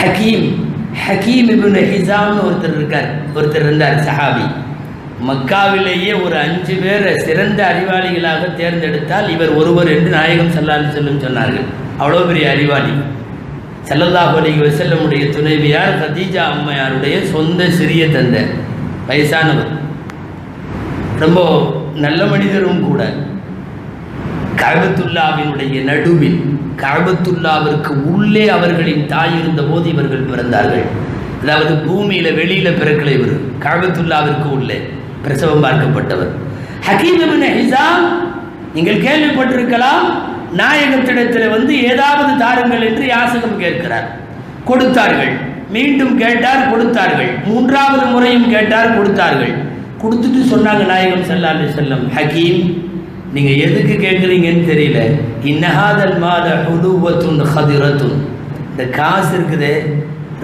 ஹக்கீம் ஹக்கீம் இப்னு ஹிசாம்னு ஒருத்தர் இருக்கார். ஒருத்தர் இருந்தார் சஹாபி. மக்காவிலேயே ஒரு அஞ்சு பேரை சிறந்த அறிவாளிகளாக தேர்ந்தெடுத்தால் இவர் ஒருவர் என்று நாயகம் செல்லாது செல்லும் சொன்னார்கள். அவ்வளோ பெரிய அறிவாளி. செல்லல்லாஹ் அலைஹி வசல்லமுடைய துணைவியார் கதீஜா அம்மையாருடைய சொந்த சிறிய தந்தை வயசானவர். ரொம்ப நல்ல மனிதரும் கூட. கபத்துல்லாவினுடைய நடுவில் கஅபத்துல்லாவிற்கு உள்ளே அவர்களின் தாய் இருந்தபோது இவர்கள் பிறந்தார்கள். அதாவது பூமியில வெளியில பிறக்கலை இவர். கஅபத்துல்லாவிற்கு உள்ளே பிரசவம் பார்க்கப்பட்டவர். ஹக்கீம் ஹிசாம் நீங்கள் கேள்விப்பட்டிருக்கலாம் நாயகத்திடத்தில் வந்து ஏதாவது தாருங்கள் என்று யாசகம் கேட்கிறார். கொடுத்தார்கள். மீண்டும் கேட்டார் கொடுத்தார்கள். மூன்றாவது முறையும் கேட்டார் கொடுத்தார்கள். கொடுத்துட்டு சொன்னாங்க நாயகம் ஸல்லல்லாஹு செல்லம் ஹக்கீம் நீங்க எதுக்கு கேட்குறீங்கன்னு தெரியல. இன்னஹாதல் மாத ஹுதுவத்துன் ஹதிரத்துன் இந்த காசு இருக்குது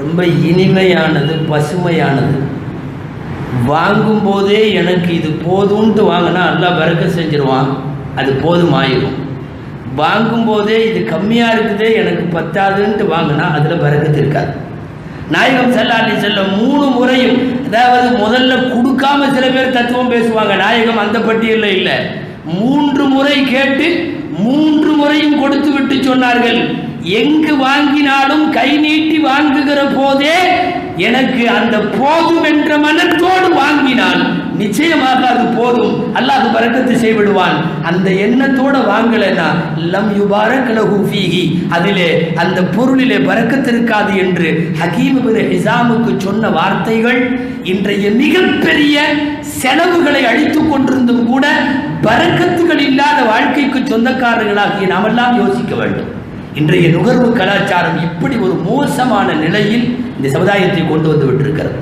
ரொம்ப இனிமையானது பசுமையானது. வாங்கும் போதே எனக்கு இது போதும்ன்ட்டு வாங்கினா நல்லா பறக்க செஞ்சிருவான். அது போதுமாயிரும். வாங்கும் போதே இது கம்மியாக இருக்குதே எனக்கு பத்தாதுன்ட்டு வாங்கினா அதில் பறக்கத்து இருக்காது. நாயகம் ஸல்லல்லாஹு செல்ல மூணு முறையும் அதாவது முதல்ல கொடுக்காம சில பேர் தத்துவம் பேசுவாங்க. நாயகம் அந்த பட்டியலில் இல்லை. மூன்று முறை கேட்டு மூன்று முறையும் கொடுத்து விட்டு சொன்னார்கள். எங்கு வாங்கினாலும் கை நீட்டி வாங்குகிற போதே எனக்கு அந்த போதும் என்ற மனத்தோடு வாங்கினால் நிச்சயமாக அது போதும். அல்லாஹ் பறக்கத்து செய்விடுவான். அந்த எண்ணத்தோட வாங்கலைன்னா லம் யுபாரக் லஹு அதிலே அந்த பொருளிலே பறக்கத்திருக்காது என்று ஹகீம் ஹிசாமுக்கு சொன்ன வார்த்தைகள் இன்றைய மிகப்பெரிய செலவுகளை அழித்துக் கொண்டிருந்தும் கூட பறக்கத்துகள் இல்லாத வாழ்க்கைக்கு சொந்தக்காரர்களாகிய நாமெல்லாம் யோசிக்க வேண்டும். இன்றைய நுகர்வு கலாச்சாரம் இப்படி ஒரு மோசமான நிலையில் இந்த சமுதாயத்தை கொண்டு வந்து விட்டிருக்கிறது.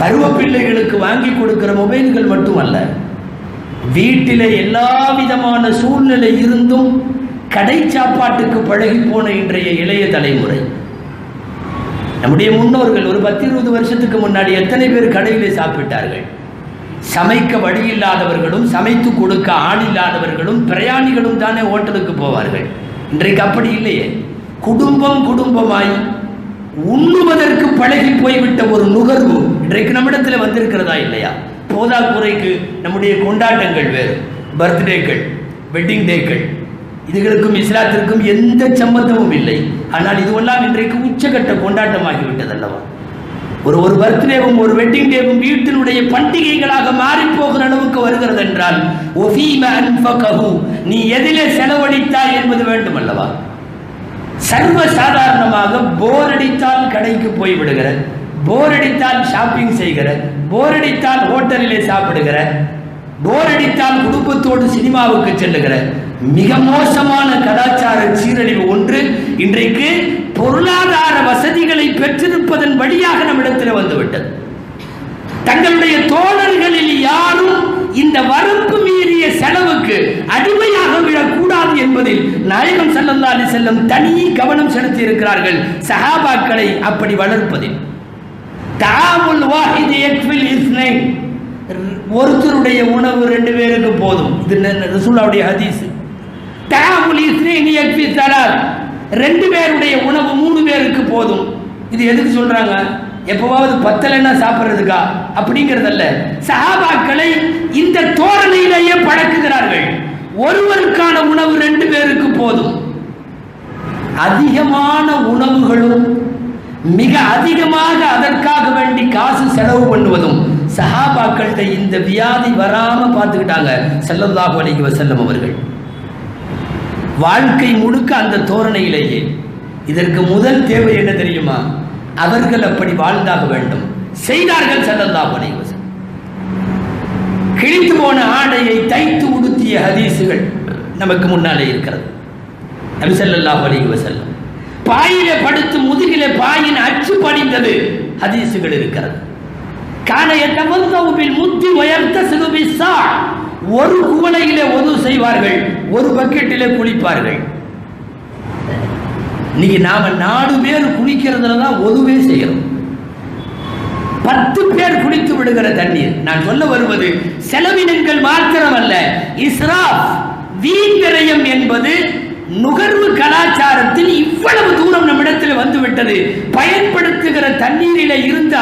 பருவ பிள்ளைகளுக்கு வாங்கி கொடுக்கிற மொபைல்கள் மட்டுமல்ல வீட்டிலே எல்லா விதமான சூழ்நிலை இருந்தும் கடை சாப்பாட்டுக்கு பழகி போன இன்றைய இளைய தலைமுறை. நம்முடைய முன்னோர்கள் ஒரு பத்து இருபது வருஷத்துக்கு முன்னாடி எத்தனை பேர் கடையிலே சாப்பிட்டார்கள்? சமைக்க வழி இல்லாதவர்களும் சமைத்து கொடுக்க ஆள் இல்லாதவர்களும் பிரயாணிகளும் தானே ஹோட்டலுக்கு போவார்கள். இன்றைக்கு அப்படி இல்லையே. குடும்பம் குடும்பமாய் உண்ணுவதற்கு பழகி போய்விட்ட ஒரு நுகர்வு இன்றைக்கு நம்மிடத்தில் வந்திருக்கிறதா இல்லையா? போதாக்குறைக்கு நம்முடைய கொண்டாட்டங்கள் வேறு. பர்த்டேக்கள் வெட்டிங் டேக்கள் இதுகளுக்கும் இஸ்லாத்திற்கும் எந்த சம்பந்தமும் இல்லை. ஆனால் இதுவெல்லாம் இன்றைக்கு உச்சகட்ட கொண்டாட்டமாகிவிட்டதல்லவா ஒரு ஒரு பர்த்டேவும் ஒரு வெட்டிங் டேவும் வீட்டினுடைய பண்டிகைகளாக மாறி போகிற அளவுக்கு வருகிறது என்றால் நீ எதிலே செலவழித்தாய் என்பது வேண்டும் அல்லவா சர்வ சாதாரணமாக போர் அடித்தால் கடைக்கு போய் விடுகிற போர் அடித்தால் ஷாப்பிங் செய்கிற போர் அடித்தால் ஹோட்டலிலே சாப்பிடுகிற போர் அடித்தால் குடும்பத்தோடு சினிமாவுக்கு செல்லுகிற மிக மோசமான கலாச்சார சீரழிவு ஒன்று இன்றைக்கு பொருளாதார வசதிகளை பெற்றிருப்பதன் வழியாக நம்மிடத்தில் வந்துவிட்டது. தங்களுடைய தோழர்களில் யாரும் இந்த வரம்பு மீறிய செலவுக்கு அடிமையாக விடக்கூடாது என்பதில் நாயகம் ஸல்லல்லாஹு அலைஹி செல்லம் தனி கவனம் செலுத்தி இருக்கிறார்கள் சஹாபாக்களை அப்படி வளர்ப்பதில். தாமுல் வாஹித் யக்ஃபில் இஸ்னைன். ஒருத்தருடைய உணவு ரெண்டு பேருக்கு போதும். இது ரசூலாவுடைய ரசூலுல்லாவுடைய ஹதீஸ். தாமுல் இஸ்னைன் யக்ஃபி தலால் ரெண்டு பேருடைய உணவு மூணு பேருக்கு போதும். இது எதுக்கு சொல்றாங்க? எப்பவாவது பத்தலைன்னா சாப்பிட்றதுக்கா? அப்படிங்கிறதல்ல. சஹாபாக்களை இந்த தோரணையிலேயே பழக்குகிறார்கள். ஒருவருக்கான உணவு ரெண்டு பேருக்கு போதும். அதிகமான உணவுகளும் மிக அதிகமாக அதற்காக வேண்டி காசு செலவு பண்ணுவதும் சஹாபாக்கள்கிட்ட இந்த வியாதி வராம பார்த்துக்கிட்டாங்க. செல்லல்லாஹு அலைஹி வஸல்லம் அவர்கள். வாழ்க்கை முழுக்க அந்த தோரணையிலேயே. இதற்கு முதல் தேவை என்ன தெரியுமா? அவர்கள் அப்படி வாழ்ந்தாக வேண்டும். செய்தார்கள் செல்லல்லா அலைஹி கிழித்து போன ஆடையை தைத்து உடுத்திய ஹதீஸுகள் நமக்கு முன்னாலே இருக்கிறது. நபி ஸல்லல்லாஹு அலைஹி பாயில படுத்து முதுகிலே பாயின் அச்சு படிந்தது ஹதீஸுகள் இருக்கிறது. காணைய எத்தவந்தவு முத்தி உயர்த்த சிலுபிசா ஒரு குவளையிலே ஒது செய்வார்கள் ஒரு பக்கெட்டிலே குளிப்பார்கள். இன்னைக்கு நாம நாலு பேர் குளிக்கிறதுல தான் ஒதுவே செய்யறோம் பத்து பேர் குளித்து விடுகிற தண்ணீர். நான் சொல்ல வருவது செலவினங்கள் மாத்திரமல்ல இஸ்ராப் வீண்விரயம் என்பது நுகர்வு கலாச்சாரத்தில் இவ்வளவு தூரம் நம்மிடத்தில் வந்துவிட்டது. பயன்படுத்துகிற தண்ணீரில இருந்து